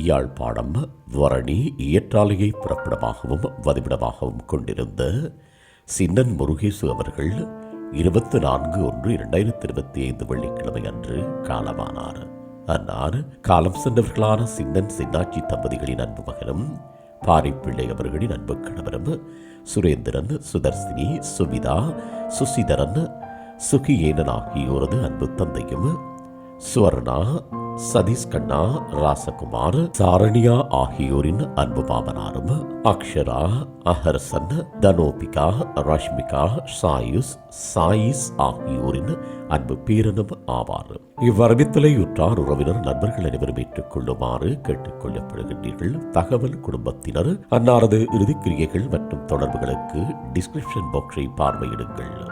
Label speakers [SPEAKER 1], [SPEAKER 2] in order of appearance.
[SPEAKER 1] யாழ்ப்பாணம் வரணி இயற்றாலையை புறப்படமாகவும் வதிவிடமாகவும் கொண்டிருந்த சின்னன் முருகேசு அவர்கள் இருபத்தி நான்கு ஒன்று இரண்டாயிரத்தி இருபத்தி ஐந்து வெள்ளிக்கிழமை அன்று காலமானார். அன்னார் காலம் சென்றவர்களான சின்னன் சின்னாட்சி தம்பதிகளின் அன்பு மகனும் பாரிப்பிள்ளை அவர்களின் அன்பு கணவரும் சுரேந்திரன் சுதர்சினி சுமிதா சுசிதரன் சுகியேனன் ஆகியோரது அன்பு தந்தையும் சுவர்ணா சதீஷ் கண்ணா ராசகுமார் சாரணியா ஆகியோரின் அன்பு மாமனாரும் அக்ஷரா அஹர்சன் தனோபிகா ரஷ்மிகா சாயுஸ் சாயிஸ் ஆகியோரின் அன்பு பேரனும் ஆவார். இவ்வரவித்தலை உற்றார் உறவினர் நண்பர்கள் அனைவரும் ஏற்றுக்கொள்ளுமாறு கேட்டுக் கொள்ளப்படுகின்றீர்கள் தகவல் குடும்பத்தினர் அன்னாரது இறுதிக்கிரியைகள் மற்றும் தொடர்புகளுக்கு டிஸ்கிரிப்ஷன் பாக்ஸை பார்வையிடுங்கள்.